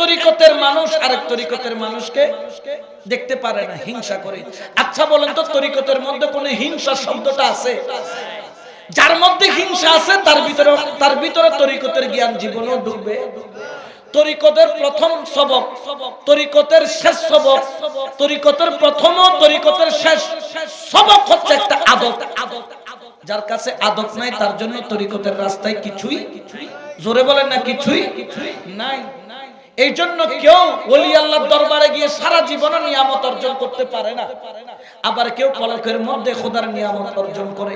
তরিকতের মানুষ আরেক তরিকতের মানুষকে দেখতে পারে না, হিংসা করে। আচ্ছা বলেন তো, তরিকতের মধ্যে কোনো হিংসা শব্দটা আছে? যার মধ্যে হিংসা আছে, তার ভিতরে তার ভিতরে তরিকতের জ্ঞান জীবনও ঢুকবে তরিকতের প্রথম সবক, তরিকতের শেষ সবক, তরিকতের প্রথম ও তরিকতের শেষ সবক হচ্ছে একটা আদব। যার কাছে আদব নাই, তার জন্য তরিকতের রাস্তায় কিছুই, জোরে বলেন না কিছুই নাই। এই জন্য কেউ ওলি আল্লাহর দরবারে গিয়ে সারা জীবন নিয়ামত অর্জন করতে পারে না। আবার কেউ পলকের মধ্যে খোদার নিয়ামত অর্জন করে।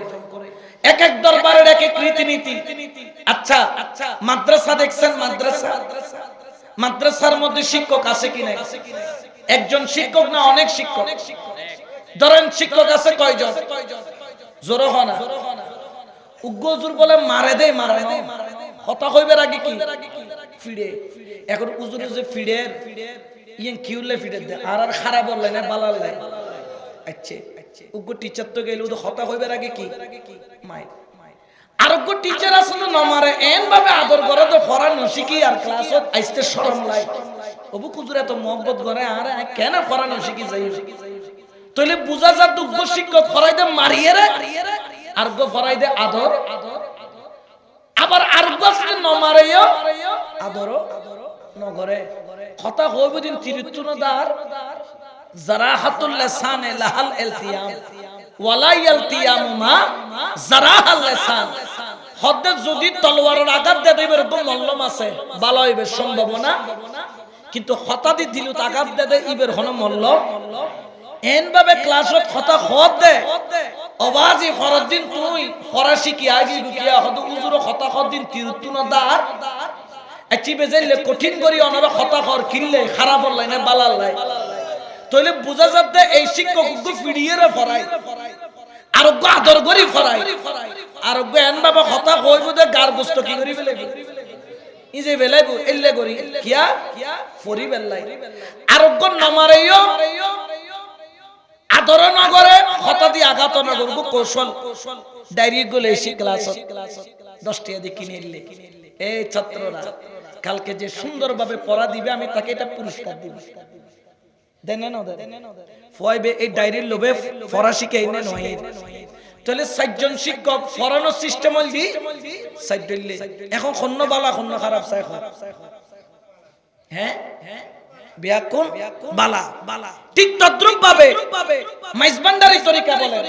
এক এক দরবারের এক এক রীতিনীতি। আচ্ছা আচ্ছা মাদ্রাসা দেখছেন মাদ্রাসা? মাদ্রাসার মধ্যে শিক্ষক আছে কি নাই? একজন শিক্ষক না অনেক শিক্ষক? ধরেন শিক্ষক আছে কয়জন? জোর হনা উগ্গজুর বলে, মারে দেয় মারে দেয় কথা কইবার আগে কি? ফিরে এখন উজুরে যে ফিরে ইয়েন কি উল্লে ফিরে দে আর আর খারাপ বললে না বালাল নাই আচ্ছা উগ্গ টিচার তো গেল তো হতা হইবার আগে কি? মাই আরোগ্য টিচার তো নমারে এন ভাবে আদর করে তো ফরান শিখি আর ক্লাসত আইতে শরম লাই অবু কুজুরে তো মহব্বত করে আর কেন ফরান শিখি যাই তাহলে বুঝা যা দুগ্গ শিক্ষক ফরাই দে মারিয়ে রে আর গো ফরাই দে আদর। আবার আর গো আছে নমারেও আদর নগরে। কথা হইব দিন তিরুত্তনদার জারাহাতুল লিসানে লাহাল ইলতিয়াম ওয়ালা ইলতিয়াম মা জারাহাল লিসান হদ্দে যদি তলোয়ারের আঘাত দিয়ে দেবে, এরকম মল্লম আছে ভালো হইবে সম্ভাবনা কিন্তু হতাদি দিল আঘাত দিয়ে দেয়, ইবের হন মল্ল এন ভাবে ক্লাসত হতা হদ দে অবাজি ফরদ দিন তুই ফরাসি কি আগি গুকিয়া হদ উজুর হতা হদ দিন তিরুতুন দার আচি বেজাইলে কঠিন করি অনারা হতা কর কিনলে খারাপ হল্লাই না, বালাল লাই। তাহলে বোঝা যাচ্ছে এই শিক্ষক গু ফিরিয়ে ফরাই আরোগ্য আদর করি ফরাই আরোগ্য এন বাবা হতা হইব দে গার গোস্ত কি করি ফেলে ইজে বেলাই এল্লে করি। কিয়া? ফরি বেল্লাই আরোগ্য নামারেও আদর হতা দিয়ে আঘাত নগর কৌশল। ডায়েরি গুলো এসে ক্লাস দশটি দিয়ে কিনে এলে এই ছাত্ররা, কালকে যে সুন্দরভাবে পড়া দিবে, আমি তাকে এটা পুরস্কার দিব। না লোভে শিক্ষক এখন খন্ন বালা খন্ন খারাপ চাই হ্যাঁ? বালা বালা। ঠিক তদ্রুপ মাইজবান্ডারি তরিকা বলেন,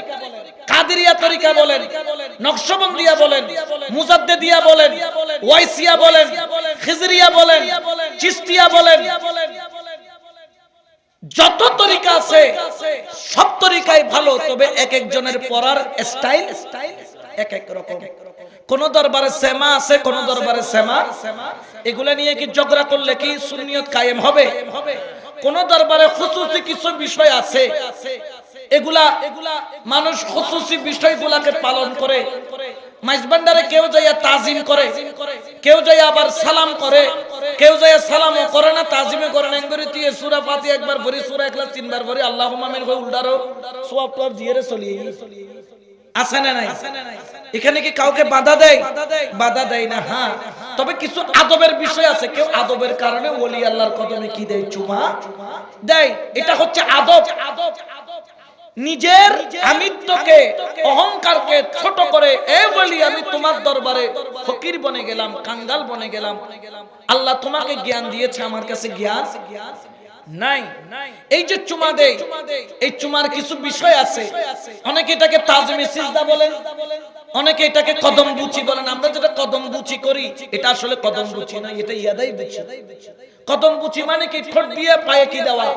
কাদেরিয়া তরিকা বলেন, নকশবন্দিয়া বলেন, মুজাদ্দেদিয়া বলেন, ওয়াইসিয়া বলেন, খিজরিয়া বলেন, চিস্তিয়া বলেন। যত তরিকা আছে, সব তরিকাই ভালো, তবে এক একজনের পড়ার স্টাইল এক এক রকম। কোন দরবারে সেমা আছে, কোন দরবারে সেমা এগুলা নিয়ে কি ঝগড়া করলে কি সুন্নিয়ত কায়েম হবে? কোন দরবারে খুসুসি কিছু বিষয় আছে? এগুলা এগুলা মানুষ খুসুসি বিষয়গুলাকে পালন করে। মাইজবান্ডারে কেউ যাইয়া তাজিম করে, কেউ যাই আবার সালাম করে, কেউ যাইয়া সালামও করে না, তাজিমে করে না। একবারে তুই সূরা ফাতি একবার ভরি, সূরা একলা তিনবার ভরি, আল্লাহুম্মা মিন কই উল্টারো। সওয়াব তো জিয়ারে চলিয়ে আছে না নাই? এখানে কি কাউকে বাধা দেয়? বাধা দেয় না হ্যাঁ। তবে কিছু আদবের বিষয় আছে। কেউ আদবের কারণে ওলি আল্লাহর কদমে কি দেয়? চুমা দেয়। এটা হচ্ছে আদব। আদব নিজের আমিত্বকে, অহংকারকে ছোট করে, এ বলি আমি তোমার দরবারে ফকির বনে গেলাম, কাঙ্গাল বনে গেলাম। আল্লাহ তোমাকে জ্ঞান দিয়েছে, আমার কাছে জ্ঞান নাই। এই যে চুমা দেয় এই চুমার কিছু বিষয় আছে। অনেকে এটাকে তাজমি সিজদা বলেন অনেকে এটাকে কদম বুচি বলেন। আমরা যেটা কদম বুচি করি এটা আসলে কদম বুচি না এটা ইয়াদাই বুচি। কদম বুচি মানে কি? ঠোঁট দিয়ে পায়ে কি দেওয়া?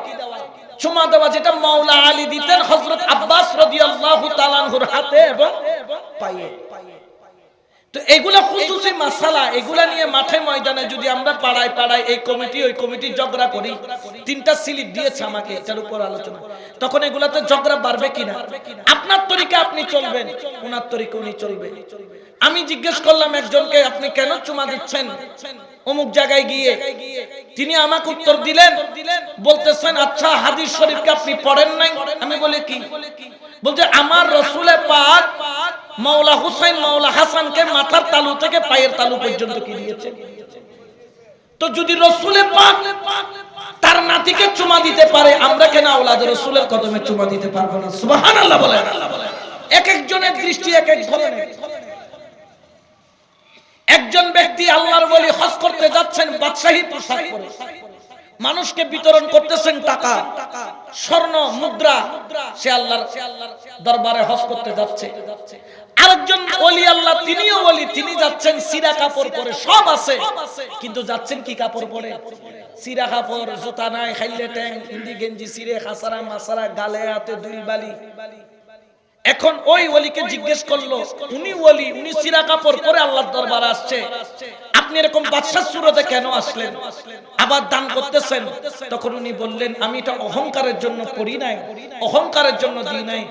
চুমা দেওয়া যেটা মাওলা আলী দিতেন হযরত আব্বাস রাদিয়াল্লাহু তাআলার হাতে এবং পায়ে। তো এগুলা খুসুসি মাসালা। এগুলা নিয়ে মাঠে ময়দানে যদি আমরা পাড়ায় পাড়ায় এই কমিটি ওই কমিটি ঝগড়া করি তিনটা স্লিপ দিয়েছে আমাকে এটার উপর আলোচনা। তখন এগুলাতে ঝগড়া বাড়বে কিনা? আপনার তরিকা আপনি চলবেন ওনার তরিকা উনি চলবে। আমি জিজ্ঞেস করলাম একজনকে আপনি কেন চুমা দিচ্ছেন? অমুক জায়গায় গিয়ে তিনি আমাকে উত্তর দিলেন বলতেছেন আচ্ছা হাদিস শরীফকে আপনি পড়েন নাই? আমি বলি কি? বলছে, আমার রসুলে পাক মাওলা হুসাইন, মাওলা হাসানকে মাথার তালু থেকে পায়ের তালু পর্যন্ত কি দিয়েছে? তো যদি রসুলে পাক তার নাতিকে চুমা দিতে পারে, আমরা কেন আওলাদ রসুলের কদমে চুমা দিতে পারব না? সুবহানাল্লাহ বলেন। এক একজনের দৃষ্টি এক এক ধরনের। একজন ব্যক্তি আল্লাহর বলি হজ করতে যাচ্ছেন, বাদশাহী পোশাক পরে। মানুষকে বিতরণ করতেছেন টাকা, স্বর্ণ, মুদ্রা, সে আল্লাহর দরবারে হজ করতে যাচ্ছে। আরেকজন ওলি আল্লাহ, তিনিও ওলি, তিনি যাচ্ছেন সিরা কাপড় পরে, সব আছে, কিন্তু যাচ্ছেন কি কাপড় পরে? সিরা কাপড়, জুতা নাই, খাইলে ট্যাং হিন্দি গেঞ্জি, সিরে, খাসারা, মাসারা, গালে, হাতে দুই বালি। এখন ওই ওলিকে জিজ্ঞেস করল, উনি ওলি, উনি সিরা কাপড় পরে আল্লাহর দরবারে আসছে। আপনি এরকম বাদশাহ সুরতে কেন আসলেন? আবার দান করতেছেন? তখন উনি বললেন, আমি এটা অহংকারের জন্য করি নাই, অহংকারের জন্য দিই নাই।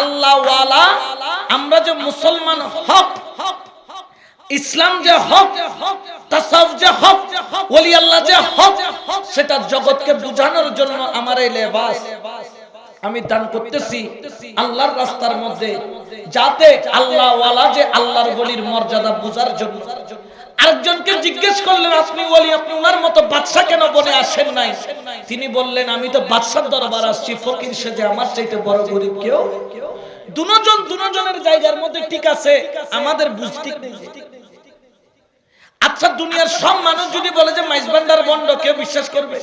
আল্লাহ ওয়ালা, আমরা যে মুসলমান হক, ইসলাম যে হক, তাসাউফ যে হক ওলি আল্লাহ যে হক, সেটা জগৎকে বোঝানোর জন্য আমার এই লেবাস। আমি দান করতেছি আল্লাহর রাস্তার মধ্যে, যাতে আল্লাহ ওয়ালা যে আল্লাহর বলির মর্যাদা বোঝার জন্য। আরেকজনকে জিজ্ঞেস করলেন, আপনি বলি আপনি ওনার মতো বাদশা কেন বনে আসেন নাই? তিনি বললেন, আমি তো বাদশার দরবার আসছি, ফকির সেজে আমার চাইতে বড় গরিব কেউ? দুজন, দুজনের জায়গার মধ্যে ঠিক আছে, আমাদের বুঝতে নেই। আচ্ছা দুনিয়ার সব মানুষ যদি বলে যে মাইজবান্ডার বন্ড, কেউ বিশ্বাস করবে?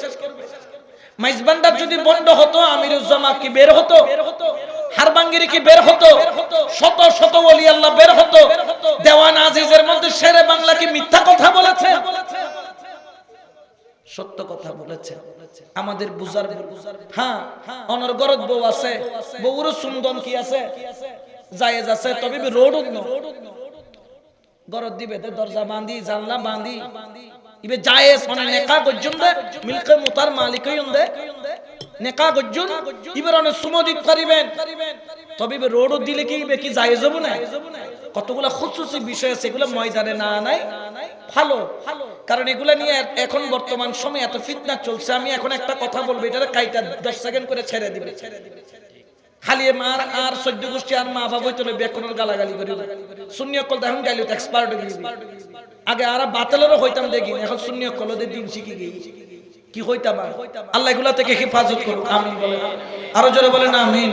মাইজবান্ডার যদি বন্ড হতো, আমিরুজ্জামা কি বের হতো? হারবাঙ্গিরি কি বের হতো? শত শত ওলি আল্লাহ বের হতো। দেওয়ান আজিজের মধ্যে শেরে বাংলা কি মিথ্যা কথা বলেছে? সত্য কথা বলেছে। আমাদের বুজার হ্যাঁ অনর্গরত বউ আছে, বউর সুন্দর কি আছে? জায়েজ আছে, তবে রোড গরত দিবে দরজা বাঁধি জানলা বাঁধি ইবে জায়েজ মানে নেকা গজ্জুন মিলকে মুতার মালিক হইন দে নেকা গজ্জুন ইবে অনেক করিবেন। তবে ইবে রোড দিলে কি ইবে কি জায়েজ হবে না? কতগুলা খুসুসি বিষয় আছে, এগুলো ময়দানে না নাই ভালো। কারণ এগুলা নিয়ে এখন বর্তমান সময় এত ফিতনা চলছে, আমি এখন একটা কথা বলব এটা কাইটা দশ সেকেন্ড করে ছেড়ে দিবে ছেড়ে দিবে। খালি মার আর সদ্য গোষ্ঠী আর মা বাবা হইতো বেকনের গালাগালি করি শূন্য কল এখন গাইলি এক্সপার্ট আগে আর বাতেলেরও হইতাম দেখি এখন শূন্য কলদের দিন শিখি গেই কি হইতাম আল্লাহ এগুলা থেকে হেফাজত করুক, আমিন বলে আরও জোরে বলেন, আমিন।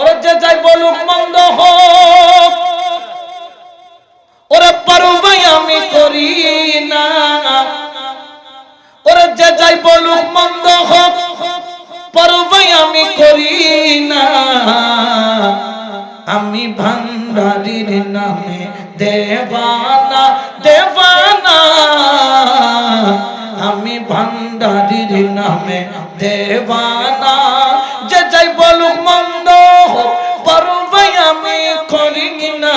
ওরে যে যাই বলুক মন্দ হোক, ওরে পারু ভাই আমি করি না। ওরে যে যাই বলুক মন্দ হোক পারু ভাই আমি করি না। আমি ভান্ডারির নামে দেবানা দেবানা। আমি ভান্ডারির নামে দেবানা। যে যাই বলুক মন্দ হোক পারু আমি করি না।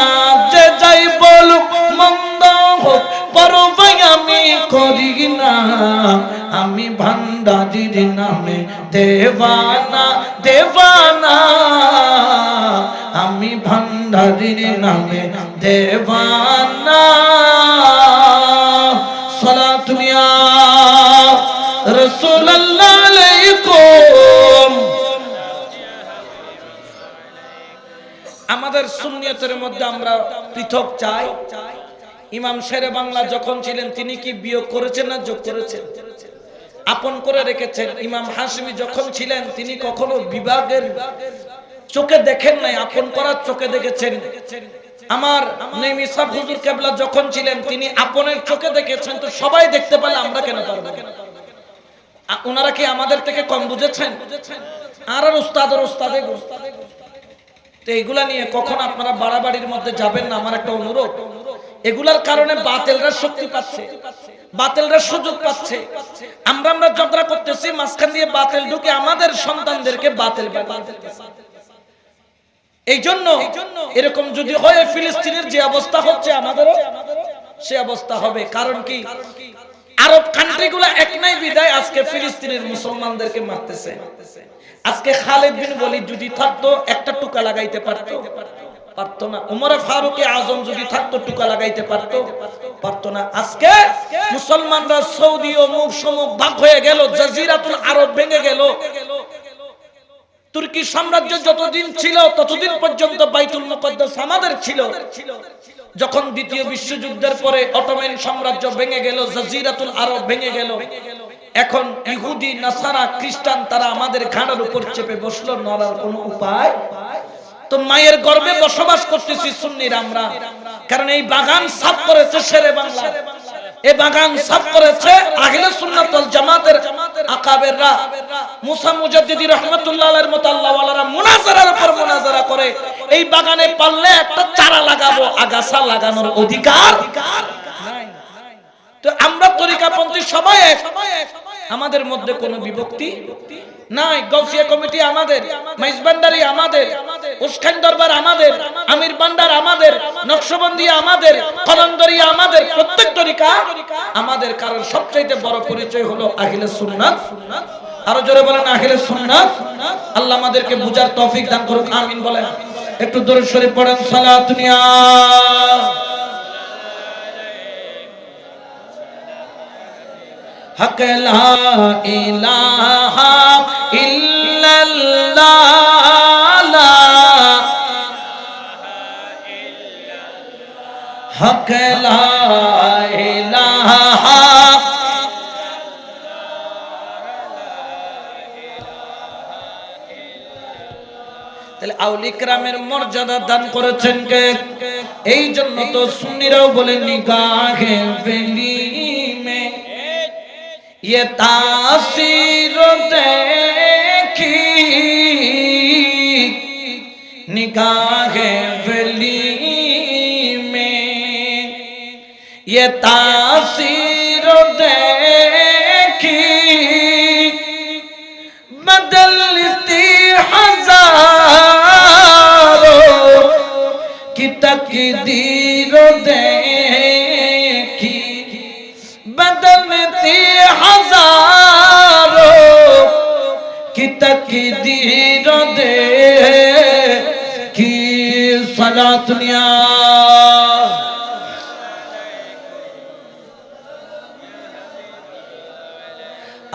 যে যাই বলুক মন্দ আমি করি না। আমি ভান্ডারির নামে দেবানা দেবানা আমি ভান্ডারির নামে সালাতুনিয়া রাসূলুল্লাহ আলাইকুম। আমাদের সুন্নিয়তের মধ্যে আমরা পৃথক চাই। ইমাম শেরে বাংলা যখন ছিলেন, তিনি কি বিয়োগ করেছেন না যোগ করেছেন? আপন করে রেখেছেন। ইমাম হাসমি যখন ছিলেন, তিনি কখনো বিভাগের চোখে দেখেন নাই, আপন করার চোখে দেখেছেন। আমার নেম ইসাব হুজুর কেবলা যখন ছিলেন, তিনি আপনের চোখে দেখেছেন, তো সবাই দেখতে পেলে আমরা কেন পারব? ওনারা কি আমাদের থেকে কম বুঝেছেন? আর আর উস্তাদের উস্তাদে তো এগুলা নিয়ে কখন আপনারা বাড়াবাড়ির মধ্যে যাবেন না? আমার একটা অনুরোধ। এগুলার কারণে বাতেলরা শক্তি পাচ্ছে। বাতেলরা সুযোগ পাচ্ছে। আমরা আমরা ঝগড়া করতেছি, মাঝখান দিয়ে বাতেল ঢুকে আমাদের সন্তানদেরকে বাতেল এই জন্য এরকম যদি হয় ফিলিস্তিনের যে অবস্থা হচ্ছে আমাদেরও সে অবস্থা হবে। কারণ কি? আরব কান্ট্রি গুলা এক নাই বিদায় আজকে ফিলিস্তিনের মুসলমানদেরকে মারতেছে। আজকে খালেদ বিন ওয়ালিদ যদি থাকতো, একটা টুকা লাগাইতে পারতো। পারতো না। উমর ফারুক আজম যদি থাকতো, টুকা লাগাইতে পারতো। পারতো না। আজকে মুসলমানরা সৌদি ও মুখ সমুখ ভাগ হয়ে গেল, জাজিরাতুল আরব ভেঙে গেল। তুর্কি সাম্রাজ্য যতদিন ছিল, ততদিন পর্যন্ত বাইতুল মুকদ্দাস আমাদের ছিল। যখন দ্বিতীয় বিশ্বযুদ্ধের পরে অটোমেন সাম্রাজ্য ভেঙে গেল, জাজিরাতুল আরব ভেঙে গেল। এখন ইহুদি, নাসারা, খ্রিস্টান, তারা আমাদের ঘাড়ের উপর চেপে বসল, নড়ার কোনো উপায় তো মায়ের গর্ভে বসবাস করতেছি সুন্নির আমরা। কারণ এই বাগান সাফ করেছে শেরে বাংলা। এই বাগান সাফ করেছে আহলে সুন্নাত ওয়াল জামাতের আকাবেররা। মুসা মুজাদ্দিদি রাহমাতুল্লাহ আলাইহির মত আল্লাহ ওয়ালারা মুনাজারার উপর মুনাজারা করে। এই বাগানে পারলে একটা চারা লাগাবো, আগাছা লাগানোর অধিকার তো আমরা তরিকাপন্থী সবাই এক। আমাদের মধ্যে কোনো বিভক্তি নাই। গৌসিয়া কমিটি আমাদের, মাইজবান্ডারি আমাদের। উস্কান দরবার আমাদের, আমির ভান্ডার আমাদের, নকশবন্দি আমাদের কলন্দরি আমাদের, প্রত্যেক তরিকা আমাদের কারণ সবচাইতে বড় পরিচয় হলো আহিলে সুন্নাত। আরও জোরে বলেন, আহিলে সুন্নাত। আল্লাহ আমাদেরকে বুঝার তৌফিক দান করুন আমিন বলেন। একটু দরুদ শরীফ পড়েন সালাতুনিয়া হক লা ইলাহা ইল্লাল্লাহ। হক তাহলে আউলিকরামের মর্যাদা দান করেছেন কে? এই জন্য তো সুন্নিরাও বলে, নিগাহে বেলি মে ये तासीर देखी निगाहें ये तासीर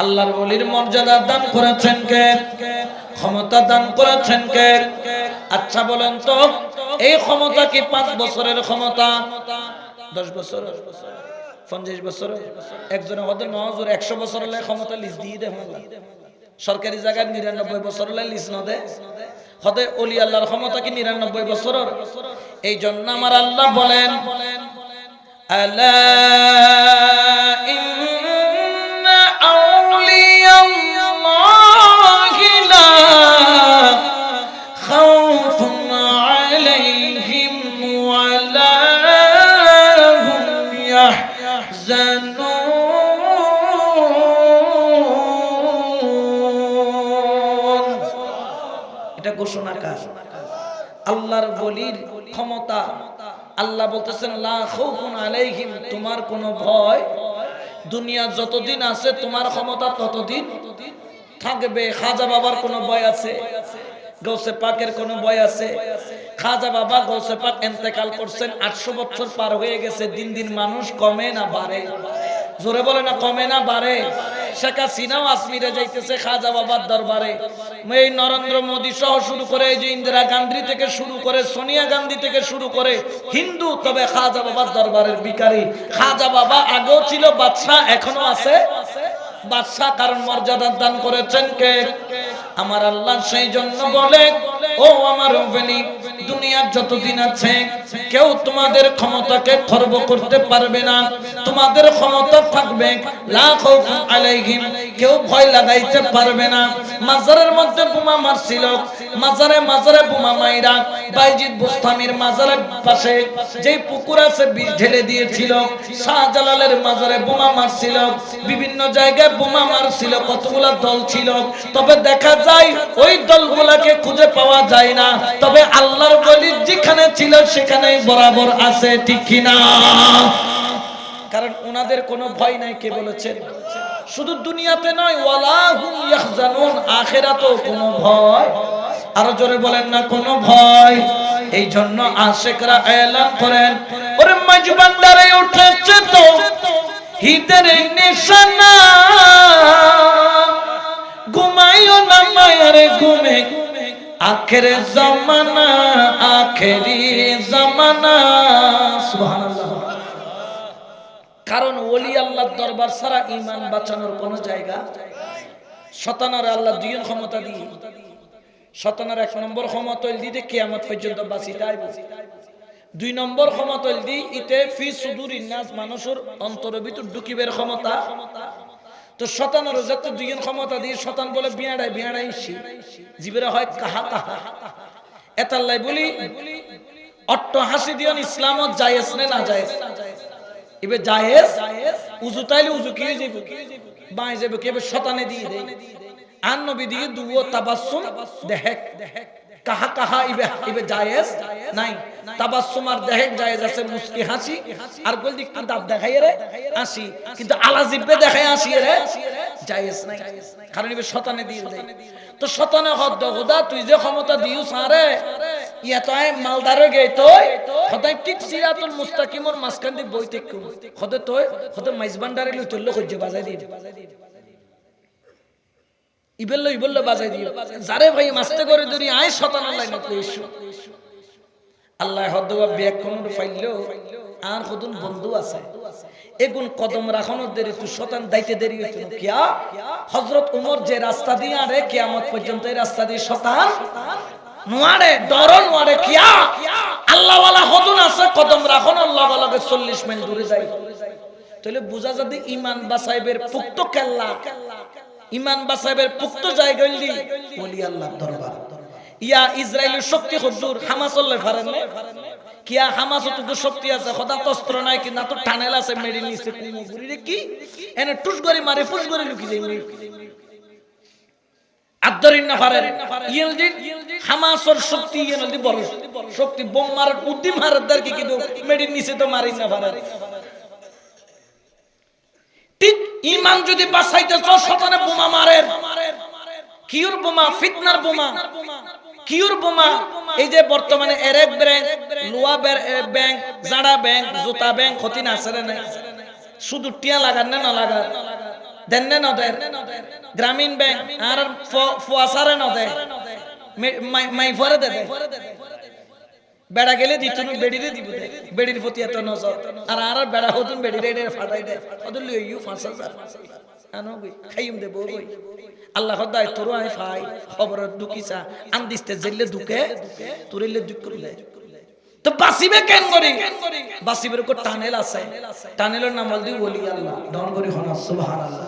আল্লাহর বলির মর্যাদা দান করেছেন কে? ক্ষমতা দান করেছেন কে? আচ্ছা বলেন তো, এই ক্ষমতা কি পাঁচ বছরের ক্ষমতা? দশ বছর? পঞ্চাশ বছর? একজনের হতে নজর একশো বছর হলে ক্ষমতা লিজ দিয়ে দেয় আল্লাহ। সরকারি জায়গায় নিরানব্বই বছর হলে লিজ ন দেয় হতে অলি আল্লাহর ক্ষমতা কি নিরানব্বই বছরের? এই জন্য আমার আল্লাহ বলেন, আলা আল্লাহর বলির ক্ষমতা। আল্লাহ বলতেছেন আলাইহিম, তোমার কোনো ভয়? দুনিয়া যতদিন আছে, তোমার ক্ষমতা ততদিন থাকবে। খাজা বাবার কোনো ভয় আছে গৌসে পাকের কোনো ভয় আছে। খাজা বাবা গৌসে পাক এন্তেকাল করছেন, আটশো বছর পার হয়ে গেছে। দিন দিন মানুষ কমে না বাড়ে। জোরে বলে না, কমে না বাড়ে। শেখ হাসিনাও আসমিরে যাইতেছে খাজা বাবার দরবারে। এই নরেন্দ্র মোদী সহ শুরু করে, এই যে ইন্দিরা গান্ধী থেকে শুরু করে, সোনিয়া গান্ধী থেকে শুরু করে, হিন্দু তবে খাজা বাবার দরবারের বিকারী খাজা বাবা আগেও ছিল, বাদশাহ এখনও আছে। বাদশাহ কারণ মর্যাদা দান করেছেন কে? আমার আল্লাহ সেই জন্য বলে ও আমার ওভেনি দুনিয়ার যতদিন আছে, কেউ তোমাদের ক্ষমতাকে খর্ব করতে পারবে না। তোমাদের ক্ষমতা থাকবে লাখ আলাইহিম, কেউ ভয় লাগাইতে পারবে না। মাজারের মধ্যে বোমা মারছিল, মাজারে মাজারে বোমা মাইরা বাইজিদ বুস্তামির মাজারের পাশে যেই পুকুর আছে বিষ ঢেলে দিয়েছিল, শাহজালালের মাজারে বোমা মারছিল, বিভিন্ন জায়গায় বোমা মারছিল, কতগুলা দল ছিল। তবে দেখা যায় ওই দলগুলাকে খুঁজে পাওয়া যায় না। তবে আল্লাহর বলি যেখানে ছিল, সেখানেই বরাবর আছে, ঠিক কিনা? কারণ ওনাদের কোনো ভয় নাই, কে বলেছেন শুধু দুনিয়াতে নয় ওয়ালা হুম ইয়াহজানুন, আখিরাতেও কোনো ভয়। আরও জোরে বলেন না, কোনো ভয়। এই জন্য আশেকরা এলান করেন। ওরে মজবান্দারে উঠেছে তো। হিদের নিশানা। ঘুমাইও না মায়ের ঘুমে। আখের জমানা, আখেরি জমানা। কারণ ওলি আল্লাহ দরবার ছাড়া ইমান বাঁচানোর কোন জায়গা শতানার আল্লাহ দুইজন ক্ষমতা দিয়ে। শতানার এক নম্বর ক্ষমতা দিতে কেয়ামত পর্যন্ত বাঁচিতে আইব দুই নম্বর ক্ষমতা দি ইতে ফি সুদুর ইন্নাস মানুষের অন্তরের ভিতর ঢুকিবের ক্ষমতা। তো শতানের যত দুইজন ক্ষমতা দিয়ে শতান বলে বিয়াড়াই বিয়াড়াই জীবের হয় কাহা কাহা এতাল্লাই বলি, অট্ট হাসি দিয়ন ইসলামত জায়েজ নে না জায়েজ। এবে জায়েজ, উজু তাইলে উজু কি যাইব? বাই যাবে কেবে শতানে দিয়ে দেই। আন নবী দিয়ে দুও তাবাসসুম দেহেক। কাহা কাহা ইবে ইবে জায়েজ? নাই। তাবাসসুম আর দেহেক জায়েজ আছে মুস্কি হাসি। আর গোল দিক একটু দাঁত দেখাই রে, হাসি। কিন্তু আলা জিব্বে দেখাই হাসি রে, জায়েজ নাই। কারণ ইবে শতানে দিয়ে দেই তো শতানে হদ্দ খোদা তুই যে ক্ষমতা দিও সারে ইয়া তো আই মালদারে গে তোই খদাই ঠিক সিরাতুল মুস্তাকিমর মাসকান দি বই ঠিক খদে তোই খদে মাইজবান্ডারে লই চলল কইজে বাজাই দি ইবেল্লো ইবেল্লো বাজাই দিও। যারে ভাই মাস্তে করে ধরি, আয় শতানা লাইনত লইছো আল্লাহ হদ্দবা ব্যাগ কোন ফাইলো আর কদুন বন্ধু আছে। এগুন কদম রাখানো দেরি তুই শতান দাইতে দেরি হইতো। কিয়া? হযরত উমর যে রাস্তা দিয়ে আরে, কিয়ামত পর্যন্ত এই রাস্তা দিয়ে শতান নোয়ারে ডর নোয়ারে কিয়া? আল্লাহ ওয়ালা হদুন আছে, কদম রাখন আল্লাহ ওয়ালাকে 40 মাইল দূরে যাই। তাহলে বুঝা যাবে ইমান বাসাইবের পুক্ত কেল্লা। ইমান বাসাইবের পুক্ত জায়গায় ওলি আল্লাহ দরবার। ইয়া ইসরায়েলের শক্তি হুজুর, হামাস আল্লাহ ফারেন কিয়া হামাস তো শক্তি আছে? খোদা তস্ত্র নাই কি? না তো টানেল আছে মেডি নিছে, কুমু গুরি কি? এনে টুস গরি মারে, ফুস গরি লুকি যাই আদরিন না ইয়েলদি হামাসর শক্তি বড়। শক্তি মার কি নিছে তো মারি না ঠিক ইমান যদি বাঁচাইতে চাও শতানে বোমা মারেন কিউর বোমা, ফিতনার বোমা। কিউর বোমা, এই যে বর্তমানে এরেক ব্যাংক, লোয়া ব্যাংক, জাড়া ব্যাংক, জুতা ব্যাংক, ক্ষতি না আছে না। শুধু টিয়া লাগান না না লাগান। দেন না না দেন। গ্রামীণ ব্যাংক, আর ফুয়াসারে না দেয়। মাই ফরে দেবে বেড়া গেলে দিত বেড়িরে দিব বেড়ির প্রতি এত নজর। আর আর বেড়া হতুন বেড়িরে রে ফাটাই দে। ওদের ইউ পাঁচ হাজার আনো গই খাইম দে বই আল্লাহ তোর ফাই, খবর দুকিসা দুকে তো বাসিবে কেন করি? বাসিবের কো টানেল আছে। টানেলের নাম ওলি আল্লাহ ডন করি হনা, সুবহানাল্লাহ।